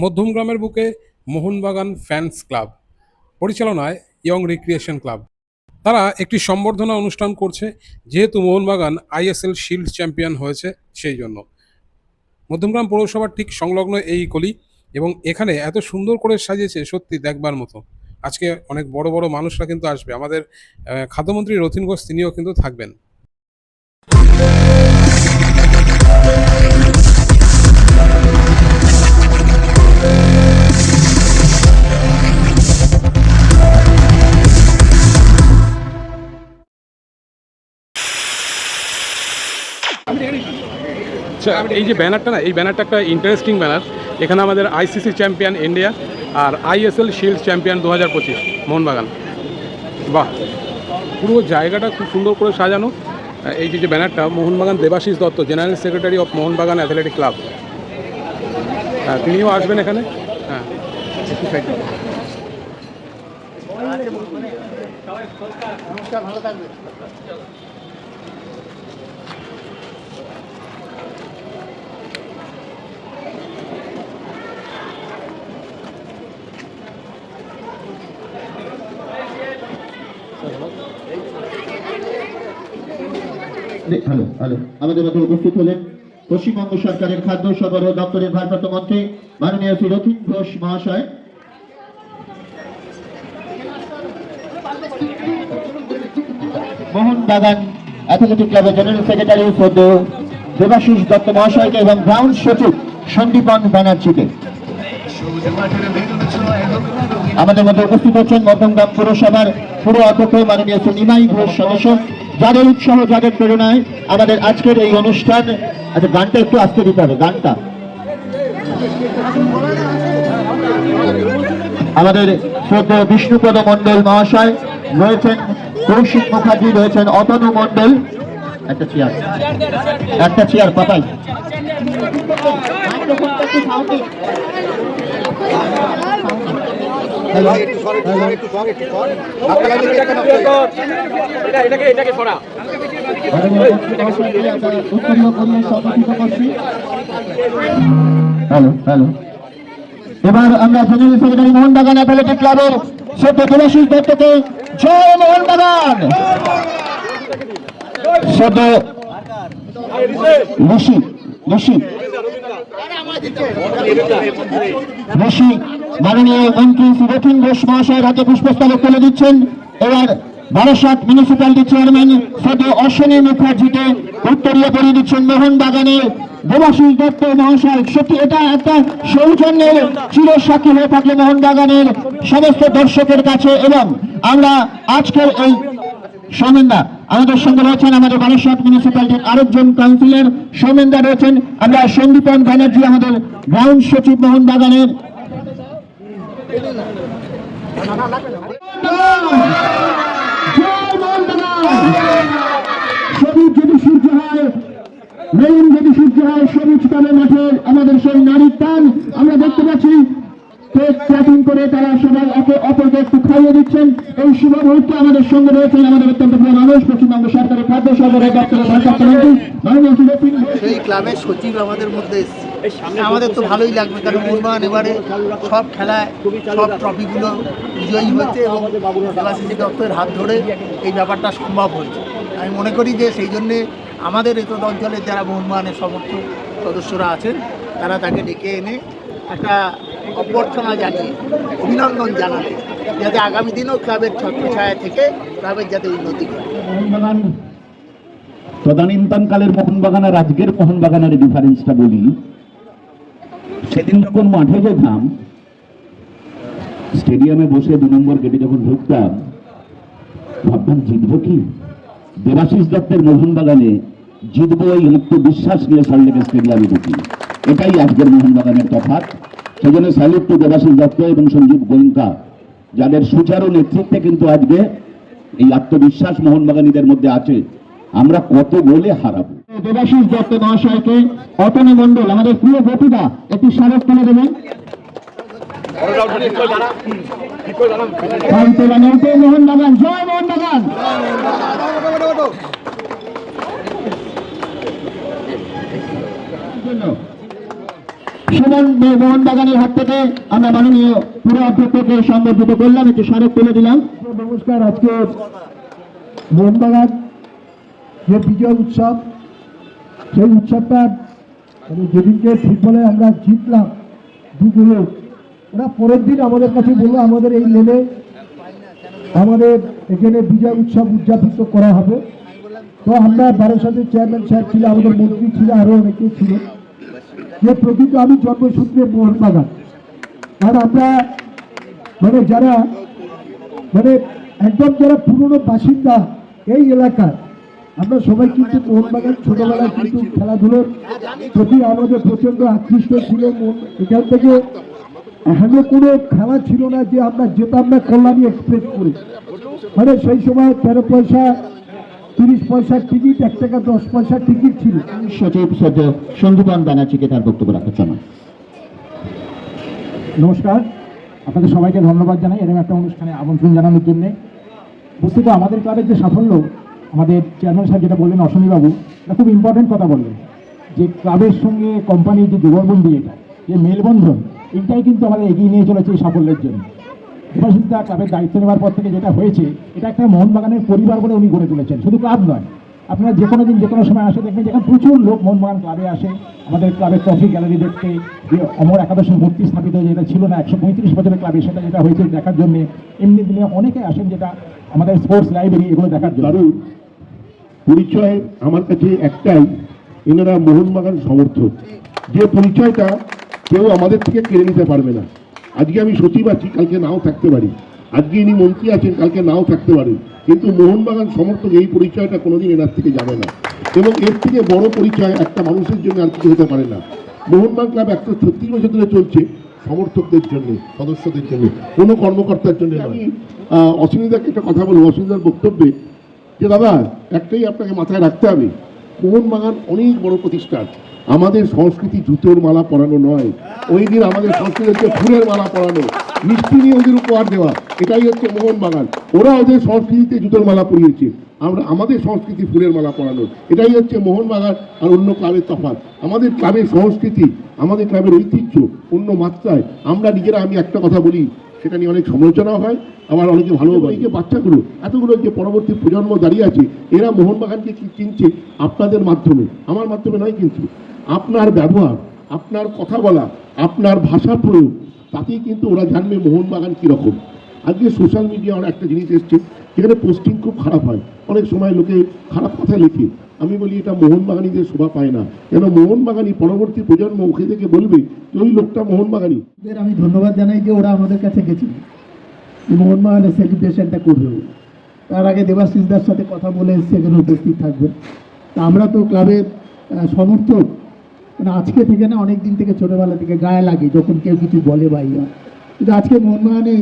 মধ্যমগ্রামের বুকে Mohun Bagan fans club, পরিচালনায় young recreation club. তারা একটি সম্বর্ধনা অনুষ্ঠান করছে, যেহেতু মোহনবাগান আইএসএল শিল্ড চ্যাম্পিয়ন হয়েছে সেই জন্য। মধ্যমগ্রাম পৌরসভার ঠিক সংলগ্ন এই গলি এবং এখানে এত সুন্দর করে সাজিয়েছে, সত্যি দেখবার মতো। আজকে অনেক বড় বড় মানুষরা কিন্তু আসবে, আমাদের খাদ্যমন্ত্রী রথিন ঘোষ তিনিও কিন্তু থাকবেন। আচ্ছা এই যে ব্যানারটা না, এই ব্যানারটা একটা ইন্টারেস্টিং ব্যানার। এখানে আমাদের আইসিসি চ্যাম্পিয়ন ইন্ডিয়া আর আইএসএল শিল্ড চ্যাম্পিয়ন দু হাজার পঁচিশ, মোহনবাগান। বাহ, পুরো জায়গাটা খুব সুন্দর করে সাজানো। এই যে ব্যানারটা, Mohun Bagan Debasish Dutta general secretary of Mohun Bagan athletic club হ্যাঁ তিনিও আসবেন এখানে? হ্যাঁ side দিন। আমাদের মধ্যে উপস্থিত হলেন পশ্চিমবঙ্গ সরকারের খাদ্য সরবরাহ দপ্তরের ভারপ্রাপ্ত মন্ত্রী মাননীয় শ্রী রথিন ঘোষ মহাশয়। মোহন বাগান অ্যাথলেটিক ক্লাবের জেনারেল সেক্রেটারি সদ্য দেবাশিস দত্ত মহাশয়কে এবং গ্রাউন্ড সচিব সন্দীপন ব্যানার্জিকে। আমাদের মধ্যে উপস্থিত হচ্ছেন মধ্যমগ্রাম পুরসভার পুরো অধ্যক্ষ মাননীয় শ্রী নিমাই ঘোষ সদস্য। যাদের উৎসাহ যাদের প্রেরণায় আমাদের আজকের এই অনুষ্ঠান আচ্ছা গানটা একটু আসতে দিতে হবে, গানটা। আমাদের শ্রদ্ধা বিষ্ণুপদ মন্ডল মহাশয় রয়েছেন, কৌশিক মুখার্জি রয়েছেন, অতনু মন্ডল একটা চেয়ার একটা চেয়ার পাতাই হ্যালো হ্যালো। এবার আমরা জেনারেল সেক্রেটারি মোহনবাগান অ্যাথলেটিক ক্লাবের সদ্য দেবাশিস দত্তকে জয় মোহনবাগান। সদ্য ঋষি ঋষি ঋষি মাননীয় মন্ত্রী শ্রী রথিন ঘোষ মহাশয়ের হাতে পুষ্পস্তবক তুলে দিচ্ছেন এবার বারাসাত মিউনিসিপ্যালিটি চেয়ারম্যান সদ্য অশ্বিনী মুখার্জিকে উত্তরীয় পরিয়ে দিচ্ছেন মোহনবাগানের দেবাশিস দত্ত মহাশয় সত্যি, এটা একটা সৌজন্যের চিরসাক্ষী হয়ে থাকলে মোহনবাগানের সমস্ত দর্শকের কাছে এবং আমরা আজকের এই সৌমেনদা আমাদের সঙ্গে রয়েছেন আমাদের বারাসাত মিউনিসিপ্যালিটির আরেকজন কাউন্সিলর সৌমেনদা রয়েছেন আমরা সন্দীপন ব্যানার্জি, আমাদের গ্রাউন্ড সচিব জয় মোহনবাগান! সবুজ যদি সূর্য হয় মেইন যদি সূর্য হয় সবুজ তবে মাঠে আমাদের সেই নারীর টান আমরা দেখতে পাচ্ছি করে তারা সবাই একে অপরকে একটু খাইয়ে দিচ্ছেন। এই শুভ মুহূর্তে আমাদের সঙ্গে রয়েছেন আমাদের অত্যন্ত প্রিয় মানুষ, পশ্চিমবঙ্গ সরকারের খাদ্য সরবরাহ দপ্তরের ভারপ্রাপ্ত মন্ত্রী মাননীয় সেই ক্লাবের সচিব আমাদের মধ্যে আমাদের তো ভালোই লাগবে, কারণ মোহনবাগান এবারে সব খেলায়, সব ট্রফিগুলো বিজয়ী হয়েছে এবং দেবাশিসী দত্তের হাত ধরে এই ব্যাপারটা সম্ভব হয়েছে। আমি মনে করি যে সেই জন্যে আমাদের এই অঞ্চলের যারা মোহনবাগানের সমর্থক সদস্যরা আছেন, তারা তাকে ডেকে এনে একটা অভ্যর্থনা জানিয়ে অভিনন্দন জানাতে যাতে আগামী দিনেও ক্লাবের ছত্রছায়া থেকে ক্লাবের যাতে উন্নতি করে মোহনবাগান, তদানীন্তনকালের মোহনবাগান আর আজকের মোহনবাগানের ডিফারেন্সটা বলি। সেদিন যখন মাঠে যেতাম স্টেডিয়ামে বসে দু নম্বর গেটে যখন ঢুকতাম, ভাবতাম, জিতবো কি? দেবাশিস দত্তের মোহনবাগানে জিতবো এই আত্মবিশ্বাস নিয়ে সল্লেকে স্টেডিয়ামে ঢুকি। এটাই আজকের মোহনবাগানের তফাৎ। সেই জন্য স্যালুট টু দেবাশিস দত্ত এবং সঞ্জীব গোয়েঙ্কা, যাদের সুচারু নেতৃত্বে কিন্তু আজকে এই আত্মবিশ্বাস মোহনবাগানীদের মধ্যে আছে। আমরা কত গোলে হারাবো। দেবাশিস দত্ত মহাশয়কে অতনী মন্ডল আমাদের প্রিয় গোপীদা একটি স্মারক তুলে দেবেন। জয় সুমন মোহনবাগানের হাত থেকে আমরা মাননীয় পুরো অধ্যক্ষকে সম্বর্ধিত করলাম। একটু স্মারক তুলে দিলাম। নমস্কার, আজকে মোহনবাগান যে বিজয় উৎসব, সেই উৎসবটা মানে যেদিনকে ফুটবলে আমরা জিতলাম দুগুলো, ওরা পরের দিন আমাদের কাছে বলল, আমাদের এই লেনে আমাদের এখানে বিজয় উৎসব উদযাপিত করা হবে। তো আমরা বারাসাতের চেয়ারম্যান সাহেব ছিল, আমাদের মন্ত্রী ছিল আরও অনেকেই ছিল। যে প্রকৃত আমি জন্মসূত্রে মোহনবাগান। আর আমরা মানে যারা মানে একদম যারা পুরনো বাসিন্দা এই এলাকার, আমরা সবাই কিন্তু মোহনবাগান ছোটবেলায় কিন্তু খেলাধুলোর প্রতি আমাদের প্রচণ্ড আকৃষ্ট ছিল। এখান থেকে এখনও কোনো খেলা ছিল না যে আমরা যেতাম না কল্যাণী এক্সপ্রেস করে। মানে সেই সময় তেরো পয়সা তিরিশ পয়সার টিকিট এক টাকা দশ পয়সার টিকিট ছিল। সচিব সদ্য সন্দীপন ব্যানার্জিকে তার বক্তব্য রাখার জন্য নমস্কার। আপনাদের সবাইকে ধন্যবাদ জানাই। এরকম একটা অনুষ্ঠানে আমন্ত্রণ জানানোর জন্যে। বস্তুত আমাদের ক্লাবের যে সাফল্য আমাদের চেয়ারম্যান সাহেব যেটা বললেন অশ্বনীবাবু এটা খুব ইম্পর্টেন্ট কথা বললেন। যে ক্লাবের সঙ্গে কোম্পানির যে যুগলবন্দি এটা যে মেলবন্ধন এইটাই কিন্তু আমাদের এগিয়ে নিয়ে চলেছে এই সাফল্যের জন্য। দেবাশিস দা ক্লাবের দায়িত্ব নেওয়ার পর থেকে যেটা হয়েছে, এটা একটা মোহনবাগানের পরিবার বলে উনি গড়ে তুলেছেন। শুধু ক্লাব নয়, আপনারা যে কোনো দিন যে কোনো সময় আসে দেখবেন যেখানে প্রচুর লোক মোহনবাগান ক্লাবে আসে। আমাদের ক্লাবের ট্রফি গ্যালারি দেখতে, যে অমর একাদশের মূর্তি স্থাপিত যেটা ছিল না, একশো পঁয়ত্রিশ বছরের ক্লাবে সেটা যেটা হয়েছে দেখার জন্য। এমনি দিনে অনেকে আসেন যেটা আমাদের স্পোর্টস লাইব্রেরি এগুলো দেখার জন্য। পরিচয় আমার কাছে একটাই, এনারা মোহনবাগান সমর্থক। যে পরিচয়টা কেউ আমাদের থেকে কেড়ে নিতে পারবে না। আজকে আমি সচিব আছি, কালকে নাও থাকতে পারি। আজকে ইনি মন্ত্রী আছেন, কালকে নাও থাকতে পারেন কিন্তু মোহনবাগান সমর্থক এই পরিচয়টা কোনোদিন এনার থেকে যাবে না। এবং এর থেকে বড় পরিচয় একটা মানুষের জন্য আর কিছু হতে পারে না। মোহনবাগান ক্লাব একশো ছত্রিশ বছর ধরে চলছে সমর্থকদের জন্য, সদস্যদের জন্য, কোনো কর্মকর্তার জন্য আমি অসুবিধাকে একটা কথা বলব অসুবিধার বক্তব্যে, যে, দাদা, একটাই আপনাকে মাথায় রাখতে হবে, মোহনবাগান অনেক বড় প্রতিষ্ঠান আমাদের সংস্কৃতি জুতোর মালা পরানো নয়। ওই দিন আমাদের সংস্কৃতি হচ্ছে ফুলের মালা পরানো। মিষ্টি নিয়ে ওদের উপহার দেওয়া। এটাই হচ্ছে মোহনবাগান। ওরা ওদের সংস্কৃতিতে জুতোর মালা পরিয়েছে। আমরা, আমাদের সংস্কৃতি ফুলের মালা পরানো এটাই হচ্ছে মোহনবাগান আর অন্য ক্লাবের তফাৎ। আমাদের ক্লাবের সংস্কৃতি, আমাদের ক্লাবের ঐতিহ্য অন্য মাত্রায়। আমরা নিজেরা, আমি একটা কথা বলি, সেটা নিয়ে অনেক সমালোচনা হয়, আবার অনেকে ভালো এই যে বাচ্চাগুলো, এতগুলো যে পরবর্তী প্রজন্ম দাঁড়িয়ে আছে, এরা মোহনবাগানকে চিনছে? আপনাদের মাধ্যমে। আমার মাধ্যমে নয় কিন্তু। আপনার ব্যবহার, আপনার কথা বলা, আপনার ভাষা প্রয়োগ, তাতেই কিন্তু ওরা জানবে মোহনবাগান কীরকম। আজকে সোশ্যাল মিডিয়া একটা জিনিস এসছে, যেখানে পোস্টিং খুব খারাপ হয়। অনেক সময় লোকে খারাপ কথা লেখে। আমি বলি, এটা মোহনবাগানিদের শোভা পায় না। কেন মোহনবাগানি পরবর্তী প্রজন্ম মুখে থেকে বলবে যে, ওই লোকটা মোহনবাগানি। ওদের আমি ধন্যবাদ জানাই যে ওরা আমাদের কাছে গেছিল মোহনবাগানের সেলিব্রেশনটা করবে তার আগে দেবাশিসদার সাথে কথা বলে এসছে, এখানে উপস্থিত থাকবে। তা আমরা তো ক্লাবের সমর্থক। মানে আজকে থেকে না অনেক দিন থেকে ছোটোবেলা থেকে গায়ে লাগে, যখন কেউ কিছু বলে বা কিন্তু আজকে মোহনবাগানে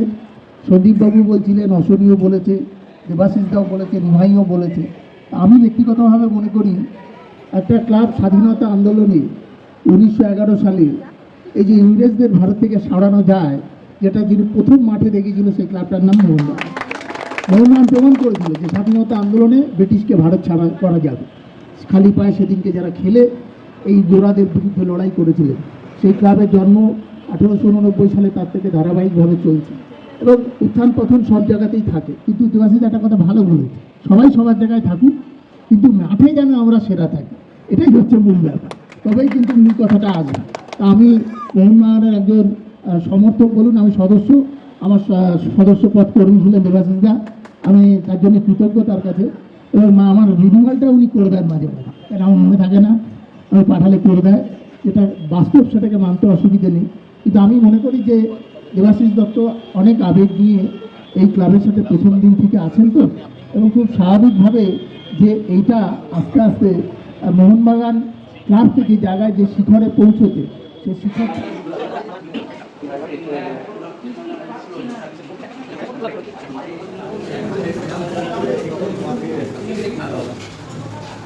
সন্দীপবাবু বলছিলেন অশনীয় বলেছে, দেবাশিসদাও বলেছে, নিমাইও বলেছে। আমি ব্যক্তিগতভাবে মনে করি, একটা ক্লাব স্বাধীনতা আন্দোলনে উনিশশো এগারো সালে এই যে ইংরেজদের ভারত থেকে সরানো যায়, যেটা যিনি প্রথম মাঠে দেখেছিল, সেই ক্লাবটার নাম মোহনবাগান মোহনবাগান প্রমাণ করেছিল যে স্বাধীনতা আন্দোলনে ব্রিটিশকে ভারত ছাড়া করা যাবে। খালি পায়ে সেদিনকে যারা খেলে এই গোড়াদের বিরুদ্ধে লড়াই করেছিলেন। সেই ক্লাবের জন্ম আঠেরোশো উননব্বই সালে তার থেকে ধারাবাহিকভাবে চলছে। এবং উত্থান পতন সব জায়গাতেই থাকে। কিন্তু দেবাশিস একটা কথা ভালো বলেছে সবাই সবার জায়গায় থাকুক, কিন্তু মাঠে যেন আমরা সেরা থাকি। এটাই হচ্ছে মূল ব্যাপার। তবেই কিন্তু মূল কথাটা আসবে। তা আমি মোহনবাগানের একজন সমর্থক বলুন, আমি সদস্য। আমার সদস্য পদ কর্মী ছিলেন দেবাশিস দা। আমি তার জন্য কৃতজ্ঞ তার কাছে। এবং আমার রিনিউয়ালটা উনি করে দেন মাঝে মাঝে। কেন আমার মনে থাকে না? পাঠালে করে দেয় যেটা বাস্তব সেটাকে মানতে অসুবিধে নেই। কিন্তু আমি মনে করি যে দেবাশিস দত্ত অনেক আবেগ নিয়ে এই ক্লাবের সাথে প্রথম দিন থেকে আছেন তো, এবং খুব স্বাভাবিকভাবে যে এইটা আস্তে আস্তে মোহনবাগান ক্লাব থেকে জায়গায় যে শিখরে পৌঁছতে সে শিখর